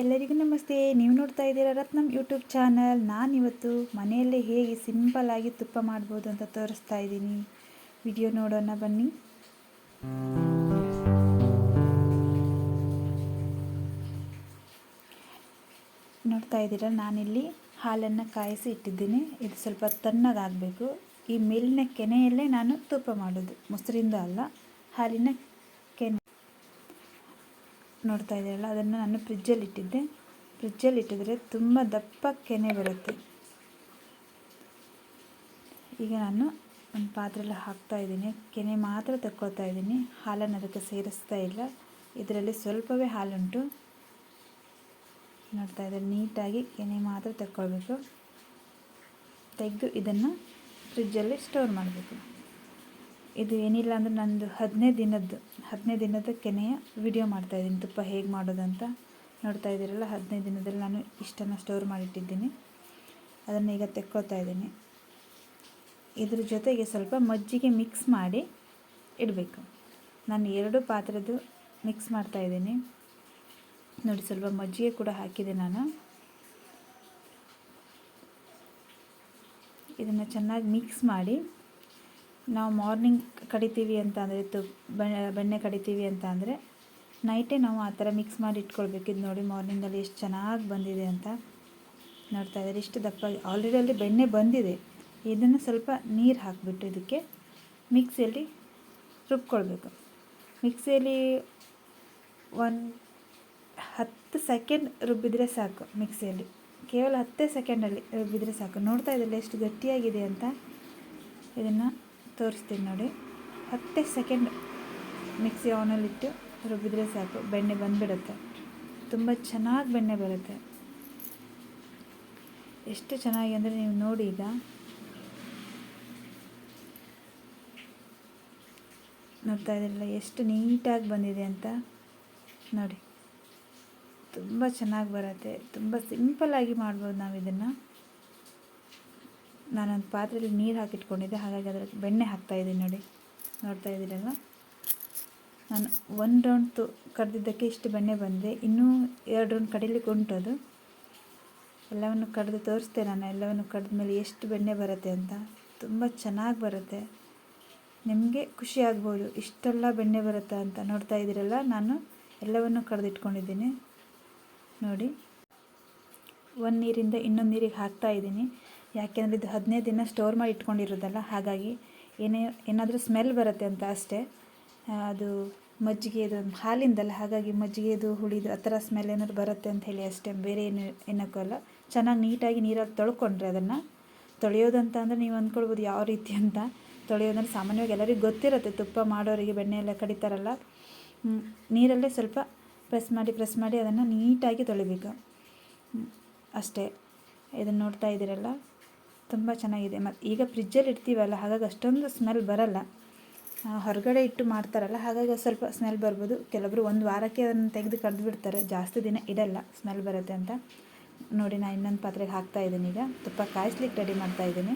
ಎಲ್ಲರಿಗೂ ನಮಸ್ತೆ. ನೀವು ನೋಡ್ತಾ ಇದ್ದೀರಾ ರತ್ನಂ ಯೂಟ್ಯೂಬ್ ಚಾನಲ್. ನಾನಿವತ್ತು ಮನೆಯಲ್ಲೇ ಹೇಗೆ ಸಿಂಪಲ್ ಆಗಿ ತುಪ್ಪ ಮಾಡ್ಬೋದು ಅಂತ ತೋರಿಸ್ತಾ ಇದ್ದೀನಿ. ವಿಡಿಯೋ ನೋಡೋಣ ಬನ್ನಿ. ನೋಡ್ತಾ ಇದ್ದೀರಾ? ನಾನಿಲ್ಲಿ ಹಾಲನ್ನು ಕಾಯಿಸಿ ಇಟ್ಟಿದ್ದೀನಿ. ಇದು ಸ್ವಲ್ಪ ತಣ್ಣಗಾಗಬೇಕು. ಈ ಮೇಲಿನ ಕೆನೆಯಲ್ಲೇ ನಾನು ತುಪ್ಪ ಮಾಡೋದು. ಮೊಸರಿಂದ ಅಲ್ಲ, ಹಾಲಿನ ನೋಡ್ತಾ ಇದ್ದೀರಲ್ಲ ಅದನ್ನು ನಾನು ಫ್ರಿಜ್ಜಲ್ಲಿ ಇಟ್ಟಿದ್ದೆ. ಫ್ರಿಜ್ಜಲ್ಲಿ ಇಟ್ಟಿದ್ರೆ ತುಂಬ ದಪ್ಪ ಕೆನೆ ಬರುತ್ತೆ. ಈಗ ನಾನು ಒಂದು ಪಾತ್ರೆಲ್ಲ ಹಾಕ್ತಾ ಇದ್ದೀನಿ. ಕೆನೆ ಮಾತ್ರ ತಕ್ಕೊಳ್ತಾ ಇದ್ದೀನಿ. ಹಾಲನ್ನು ಅದಕ್ಕೆ ಸೇರಿಸ್ತಾ ಇಲ್ಲ. ಇದರಲ್ಲಿ ಸ್ವಲ್ಪವೇ ಹಾಲುಂಟು. ನೋಡ್ತಾ ಇದ್ದಾರೆ ನೀಟಾಗಿ ಕೆನೆ ಮಾತ್ರ ತಕ್ಕೊಳ್ಬೇಕು. ತೆಗೆದು ಇದನ್ನು ಫ್ರಿಜ್ಜಲ್ಲಿ ಸ್ಟೋರ್ ಮಾಡಬೇಕು. ಇದು ಏನಿಲ್ಲ ಅಂದರೆ ನಂದು ಹದಿನೈದು ದಿನದ್ದು ಹದಿನೈದು ದಿನದ ಕೆನೆಯ ವಿಡಿಯೋ ಮಾಡ್ತಾಯಿದ್ದೀನಿ ತುಪ್ಪ ಹೇಗೆ ಮಾಡೋದು ಅಂತ ನೋಡ್ತಾ ಇದ್ದೀರಲ್ಲ ಹದಿನೈದು ದಿನದಲ್ಲಿ ನಾನು ಇಷ್ಟನ್ನು ಸ್ಟೋರ್ ಮಾಡಿಟ್ಟಿದ್ದೀನಿ. ಅದನ್ನು ಈಗ ತೆಕ್ಕೋತಾ ಇದ್ದೀನಿ. ಇದ್ರ ಜೊತೆಗೆ ಸ್ವಲ್ಪ ಮಜ್ಜಿಗೆ ಮಿಕ್ಸ್ ಮಾಡಿ ಇಡಬೇಕು. ನಾನು ಎರಡು ಪಾತ್ರೆದು ಮಿಕ್ಸ್ ಮಾಡ್ತಾಯಿದ್ದೀನಿ ನೋಡಿ, ಸ್ವಲ್ಪ ಮಜ್ಜಿಗೆ ಕೂಡ ಹಾಕಿದೆ ನಾನು. ಇದನ್ನು ಚೆನ್ನಾಗಿ ಮಿಕ್ಸ್ ಮಾಡಿ ನಾವು ಮಾರ್ನಿಂಗ್ ಕಡಿತೀವಿ ಅಂತ ಅಂದರೆ ತು ಬೆಣ್ಣೆ ಕಡಿತೀವಿ ಅಂತ ಅಂದರೆ ನೈಟೇ ನಾವು ಆ ಥರ ಮಿಕ್ಸ್ ಮಾಡಿ ಇಟ್ಕೊಳ್ಬೇಕು. ಇದು ನೋಡಿ ಮಾರ್ನಿಂಗಲ್ಲಿ ಎಷ್ಟು ಚೆನ್ನಾಗಿ ಬಂದಿದೆ ಅಂತ ನೋಡ್ತಾ ಇದ್ದಾರೆ. ಇಷ್ಟು ದಪ್ಪ ಆಲ್ರೆಡಿ ಅಲ್ಲಿ ಬೆಣ್ಣೆ ಬಂದಿದೆ. ಇದನ್ನು ಸ್ವಲ್ಪ ನೀರು ಹಾಕಿಬಿಟ್ಟು ಇದಕ್ಕೆ ಮಿಕ್ಸಿಯಲ್ಲಿ ರುಬ್ಕೊಳ್ಬೇಕು. ಮಿಕ್ಸಿಯಲ್ಲಿ ಒಂದು ಹತ್ತು ಸೆಕೆಂಡ್ ರುಬ್ಬಿದರೆ ಸಾಕು ಮಿಕ್ಸಿಯಲ್ಲಿ ಕೇವಲ ಹತ್ತೇ ಸೆಕೆಂಡಲ್ಲಿ ರುಬ್ಬಿದರೆ ಸಾಕು. ನೋಡ್ತಾ ಇದ್ದಲ್ಲಿ ಎಷ್ಟು ಗಟ್ಟಿಯಾಗಿದೆ ಅಂತ. ಇದನ್ನು ತೋರಿಸ್ತೀನಿ ನೋಡಿ. ಹತ್ತೇ ಸೆಕೆಂಡ್ ಮಿಕ್ಸಿ ಆನಲ್ಲಿಟ್ಟು ರುಬ್ಬಿದರೆ ಸಾಕು. ಬೆಣ್ಣೆ ಬಂದುಬಿಡುತ್ತೆ. ತುಂಬ ಚೆನ್ನಾಗಿ ಬೆಣ್ಣೆ ಬರುತ್ತೆ. ಎಷ್ಟು ಚೆನ್ನಾಗಿ ಅಂದರೆ ನೀವು ನೋಡಿ ಈಗ. ನೋಡ್ತಾ ಇದ್ದಿರಲ್ಲ, ಎಷ್ಟು ನೀಟಾಗಿ ಬಂದಿದೆ ಅಂತ. ನೋಡಿ. ತುಂಬ ಚೆನ್ನಾಗಿ ಬರುತ್ತೆ. ತುಂಬ ಸಿಂಪಲ್ಲಾಗಿ ಮಾಡ್ಬೋದು ನಾವು ಇದನ್ನು ನಾನೊಂದು ಪಾತ್ರೆಯಲ್ಲಿ ನೀರು ಹಾಕಿಟ್ಕೊಂಡಿದ್ದೆ. ಹಾಗಾಗಿ ಅದರ ಬೆಣ್ಣೆ ಹಾಕ್ತಾಯಿದ್ದೀನಿ ನೋಡಿ. ನೋಡ್ತಾ ಇದ್ದೀರಲ್ಲ ನಾನು ಒಂದು ರೌಂಡ್ ತು ಕಡ್ದಿದ್ದಕ್ಕೆ ಇಷ್ಟು ಬೆಣ್ಣೆ ಬಂದಿದೆ. ಇನ್ನೂ ಎರಡು ರೌಂಡ್ ಕಡಿಲಿಕ್ಕೆ ಉಂಟು ಅದು. ಎಲ್ಲವನ್ನು ಕಡ್ದು ತೋರಿಸ್ತೆ ನಾನು. ಎಲ್ಲವನ್ನು ಕಡ್ದ ಮೇಲೆ ಎಷ್ಟು ಬೆಣ್ಣೆ ಬರುತ್ತೆ ಅಂತ. ತುಂಬ ಚೆನ್ನಾಗಿ ಬರುತ್ತೆ. ನಿಮಗೆ ಖುಷಿ ಆಗ್ಬೋದು. ಇಷ್ಟೆಲ್ಲ ಬೆಣ್ಣೆ ಬರುತ್ತೆ ಅಂತ ನೋಡ್ತಾ ಇದ್ದೀರಲ್ಲ ನಾನು ಎಲ್ಲವನ್ನು ಕಡ್ದಿಟ್ಕೊಂಡಿದ್ದೀನಿ. ನೋಡಿ. ಒಂದು ನೀರಿಂದ ಇನ್ನೊಂದು ನೀರಿಗೆ ಹಾಕ್ತಾ ಇದ್ದೀನಿ. ಯಾಕೆಂದರೆ ಇದು ಹದಿನೈದು ದಿನ ಸ್ಟೋರ್ ಮಾಡಿ ಇಟ್ಕೊಂಡಿರೋದಲ್ಲ, ಹಾಗಾಗಿ ಏನೇ, ಏನಾದರೂ ಸ್ಮೆಲ್ ಬರುತ್ತೆ ಅಂತ ಅಷ್ಟೇ. ಅದು ಮಜ್ಜಿಗೆದು ಹಾಲಿಂದಲ್ಲ, ಹಾಗಾಗಿ ಮಜ್ಜಿಗೆದು ಹುಳಿದು ಆ ಥರ ಸ್ಮೆಲ್ ಏನಾದ್ರು ಬರುತ್ತೆ ಅಂತ ಹೇಳಿ ಅಷ್ಟೇ, ಬೇರೆ ಏನು ಏನಕ್ಕಲ್ಲ ಚೆನ್ನಾಗಿ ನೀಟಾಗಿ ನೀರಲ್ಲಿ ತೊಳ್ಕೊಂಡ್ರೆ ಅದನ್ನು. ತೊಳೆಯೋದಂತ ಅಂದರೆ ನೀವು ಅಂದ್ಕೊಳ್ಬೋದು ಯಾವ ರೀತಿ ಅಂತ. ತೊಳೆಯೋದಂದ್ರೆ ಸಾಮಾನ್ಯವಾಗಿ ಎಲ್ಲರಿಗೂ ಗೊತ್ತಿರುತ್ತೆ, ತುಪ್ಪ ಮಾಡೋರಿಗೆ ಬೆಣ್ಣೆ ಎಲ್ಲ ಕಡಿತಾರಲ್ಲ. ನೀರಲ್ಲೇ ಸ್ವಲ್ಪ ಪ್ರೆಸ್ ಮಾಡಿ ಪ್ರೆಸ್ ಮಾಡಿ ಅದನ್ನು ನೀಟಾಗಿ ತೊಳಿಬೇಕು. ಅಷ್ಟೇ. ಇದನ್ನು ನೋಡ್ತಾ ಇದ್ದೀರಲ್ಲ? ತುಂಬ ಚೆನ್ನಾಗಿದೆ. ಮತ್ತು ಈಗ ಫ್ರಿಜ್ಜಲ್ಲಿ ಇಡ್ತೀವಲ್ಲ, ಹಾಗಾಗಿ ಅಷ್ಟೊಂದು ಸ್ಮೆಲ್ ಬರಲ್ಲ. ಹೊರಗಡೆ ಇಟ್ಟು ಮಾಡ್ತಾರಲ್ಲ, ಹಾಗಾಗಿ ಸ್ವಲ್ಪ ಸ್ಮೆಲ್ ಬರ್ಬೋದು. ಕೆಲವೊಬ್ಬರು ಒಂದು ವಾರಕ್ಕೆ ಅದನ್ನು ತೆಗೆದು ಕಡ್ದು ಬಿಡ್ತಾರೆ. ಜಾಸ್ತಿ ದಿನ ಇಡಲ್ಲ ಸ್ಮೆಲ್ ಬರುತ್ತೆ ಅಂತ. ನೋಡಿ ನಾನು ಇನ್ನೊಂದು ಪಾತ್ರೆಗೆ ಹಾಕ್ತಾ ಇದ್ದೀನಿ ಈಗ. ತುಪ್ಪ ಕಾಯಿಸ್ಲಿಕ್ಕೆ ರೆಡಿ ಮಾಡ್ತಾ ಇದ್ದೀನಿ.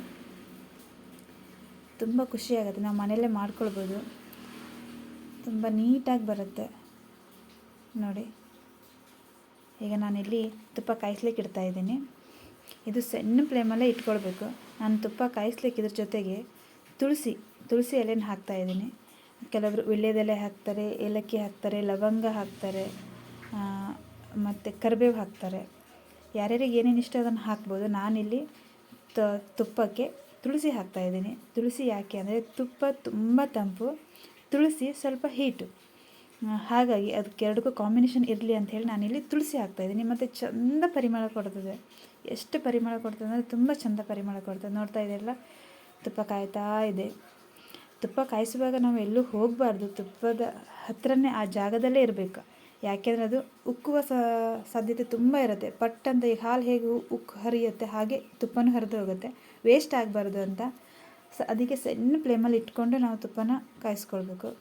ತುಂಬ ಖುಷಿಯಾಗುತ್ತೆ ನಾವು ಮನೆಯಲ್ಲೇ ಮಾಡ್ಕೊಳ್ಬೋದು. ತುಂಬ ನೀಟಾಗಿ ಬರುತ್ತೆ. ನೋಡಿ. ಈಗ ನಾನಿಲ್ಲಿ ತುಪ್ಪ ಕಾಯಿಸ್ಲಿಕ್ಕೆ ಇಡ್ತಾ ಇದ್ದೀನಿ. ಇದು ಸಣ್ಣ ಫ್ಲೇಮಲ್ಲೇ ಇಟ್ಕೊಳ್ಬೇಕು. ನಾನು ತುಪ್ಪ ಕಾಯಿಸ್ಲಿಕ್ಕೆ ಇದ್ರ ಜೊತೆಗೆ ತುಳಸಿ ತುಳಸಿ ಎಲೆನ ಹಾಕ್ತಾ ಇದ್ದೀನಿ. ಕೆಲವರು ವಿಳ್ಯದೆಲೆ ಹಾಕ್ತಾರೆ, ಏಲಕ್ಕಿ ಹಾಕ್ತಾರೆ, ಲವಂಗ ಹಾಕ್ತಾರೆ ಮತ್ತು ಕರಿಬೇವು ಹಾಕ್ತಾರೆ. ಯಾರ್ಯಾರಿಗೆ ಏನೇನು ಇಷ್ಟ ಅದನ್ನು ಹಾಕ್ಬೋದು, ನಾನಿಲ್ಲಿ ತುಪ್ಪಕ್ಕೆ ತುಳಸಿ ಹಾಕ್ತಾಯಿದ್ದೀನಿ ತುಳಸಿ ಯಾಕೆ ಅಂದರೆ ತುಪ್ಪ ತುಂಬ ತಂಪು, ತುಳಸಿ ಸ್ವಲ್ಪ ಹೀಟು. ಹಾಗಾಗಿ ಅದಕ್ಕೆ ಎರಡಕ್ಕೂ ಕಾಂಬಿನೇಷನ್ ಇರಲಿ ಅಂತ ಹೇಳಿ ನಾನಿಲ್ಲಿ ತುಳಸಿ ಹಾಕ್ತಾಯಿದ್ದೀನಿ ಮತ್ತು ಚಂದ ಪರಿಮಳ ಕೊಡ್ತದೆ. ಎಷ್ಟು ಪರಿಮಳ ಕೊಡ್ತದೆ ಅಂದರೆ ತುಂಬ ಚಂದ ಪರಿಮಳ ಕೊಡ್ತದೆ. ನೋಡ್ತಾ ಇದೆಯಲ್ಲ ತುಪ್ಪ ಕಾಯ್ತಾ ಇದೆ. ತುಪ್ಪ ಕಾಯಿಸುವಾಗ ನಾವು ಎಲ್ಲೂ ಹೋಗಬಾರ್ದು. ತುಪ್ಪದ ಹತ್ತಿರನೇ ಆ ಜಾಗದಲ್ಲೇ ಇರಬೇಕು. ಯಾಕೆಂದರೆ ಅದು ಉಕ್ಕುವ ಸಾಧ್ಯತೆ ತುಂಬ ಇರುತ್ತೆ. ಪಟ್ ಅಂತ ಈ ಹಾಲು ಹೇಗೆ ಉಕ್ಕು ಹರಿಯುತ್ತೆ ಹಾಗೆ ತುಪ್ಪನೂ ಹರಿದು ಹೋಗುತ್ತೆ. ವೇಸ್ಟ್ ಆಗಬಾರ್ದು ಅಂತ. ಸ ಅದಕ್ಕೆ ಸಣ್ಣ ಫ್ಲೇಮಲ್ಲಿ ಇಟ್ಕೊಂಡು ನಾವು ತುಪ್ಪನ ಕಾಯಿಸ್ಕೊಳ್ಬೇಕು.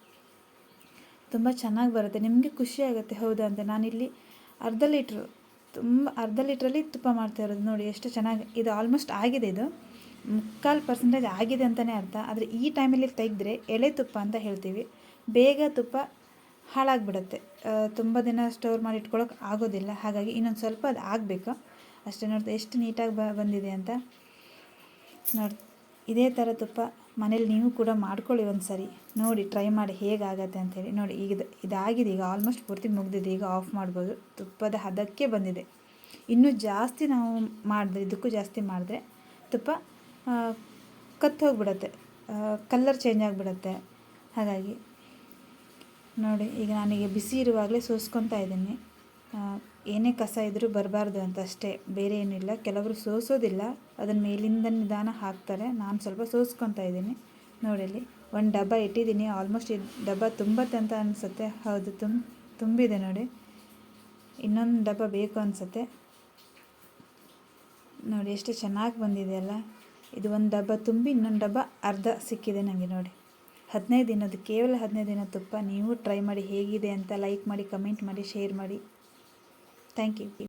ತುಂಬ ಚೆನ್ನಾಗಿ ಬರುತ್ತೆ. ನಿಮಗೆ ಖುಷಿ ಆಗುತ್ತೆ. ಹೌದಾ ಅಂತ. ನಾನಿಲ್ಲಿ ಅರ್ಧ ಲೀಟ್ರು ತುಂಬ ಅರ್ಧ ಲೀಟ್ರಲ್ಲಿ ತುಪ್ಪ ಮಾಡ್ತಾ ಇರೋದು ನೋಡಿ, ಎಷ್ಟು ಚೆನ್ನಾಗಿ ಇದು ಆಲ್ಮೋಸ್ಟ್ ಆಗಿದೆ ಇದು. ಮುಕ್ಕಾಲು ಪರ್ಸೆಂಟೇಜ್ ಆಗಿದೆ ಅಂತಲೇ ಅರ್ಥ. ಆದರೆ ಈ ಟೈಮಲ್ಲಿ ತೆಗೆದ್ರೆ ಎಳೆ ತುಪ್ಪ ಅಂತ ಹೇಳ್ತೀವಿ. ಬೇಗ ತುಪ್ಪ ಹಾಳಾಗಿಬಿಡುತ್ತೆ. ತುಂಬ ದಿನ ಸ್ಟೋರ್ ಮಾಡಿ ಇಟ್ಕೊಳ್ಳೋಕೆ ಆಗೋದಿಲ್ಲ. ಹಾಗಾಗಿ ಇನ್ನೊಂದು ಸ್ವಲ್ಪ ಅದು ಆಗಬೇಕು. ಅಷ್ಟೇ ನೋಡ್ತಾ ಎಷ್ಟು ನೀಟಾಗಿ ಬಂದಿದೆ ಅಂತ ನೋಡಿ ಇದೇ ಥರ ತುಪ್ಪ ಮನೇಲಿ ನೀವು ಕೂಡ ಮಾಡ್ಕೊಳ್ಳಿ ಒಂದು ಸರಿ ನೋಡಿ ಟ್ರೈ ಮಾಡಿ ಹೇಗಾಗತ್ತೆ ಅಂಥೇಳಿ ನೋಡಿ, ಈಗ ಇದಾಗಿದೆ. ಈಗ ಆಲ್ಮೋಸ್ಟ್ ಪೂರ್ತಿ ಮುಗಿದಿದೆ. ಈಗ ಆಫ್ ಮಾಡ್ಬೋದು. ತುಪ್ಪದ ಹದಕ್ಕೆ ಬಂದಿದೆ. ಇನ್ನೂ ಜಾಸ್ತಿ ನಾವು ಮಾಡಿದ್ರೆ ಇದಕ್ಕೂ ಜಾಸ್ತಿ ಮಾಡಿದ್ರೆ ತುಪ್ಪ ಕತ್ತು ಹೋಗಿಬಿಡತ್ತೆ. ಕಲ್ಲರ್ ಚೇಂಜ್ ಆಗಿಬಿಡತ್ತೆ. ಹಾಗಾಗಿ ನೋಡಿ, ಈಗ ನನಗೆ ಬಿಸಿ ಇರುವಾಗಲೇ ಸೋಸ್ಕೊತಾ ಇದ್ದೀನಿ. ಏನೇ ಕಸ ಇದ್ದರೂ ಬರಬಾರ್ದು ಅಂತ ಅಷ್ಟೇ ಬೇರೆ ಏನಿಲ್ಲ. ಕೆಲವರು ಸೋಸೋದಿಲ್ಲ. ಅದನ್ನ ಮೇಲಿಂದ ನಿಧಾನ ಹಾಕ್ತಾರೆ. ನಾನು ಸ್ವಲ್ಪ ಸೋಸ್ಕೊತಾ ಇದ್ದೀನಿ. ನೋಡಿ ಇಲ್ಲಿ ಒಂದು ಡಬ್ಬ ಇಟ್ಟಿದ್ದೀನಿ. ಆಲ್ಮೋಸ್ಟ್ ಈ ಡಬ್ಬ ತುಂಬತ್ತೆ ಅಂತ ಅನಿಸುತ್ತೆ. ಹೌದು ತುಂಬ ತುಂಬಿದೆ ನೋಡಿ. ಇನ್ನೊಂದು ಡಬ್ಬ ಬೇಕು ಅನಿಸುತ್ತೆ. ನೋಡಿ, ಎಷ್ಟು ಚೆನ್ನಾಗಿ ಬಂದಿದೆ ಅಲ್ಲ. ಇದು ಒಂದು ಡಬ್ಬ ತುಂಬಿ, ಇನ್ನೊಂದು ಡಬ್ಬ ಅರ್ಧ ಸಿಕ್ಕಿದೆ ನನಗೆ ನೋಡಿ. ಹದಿನೈದು ದಿನದ ಕೇವಲ ಹದಿನೈದು ದಿನ ತುಪ್ಪ. ನೀವು ಟ್ರೈ ಮಾಡಿ ಹೇಗಿದೆ ಅಂತ ಲೈಕ್ ಮಾಡಿ, ಕಮೆಂಟ್ ಮಾಡಿ, ಶೇರ್ ಮಾಡಿ. Thank you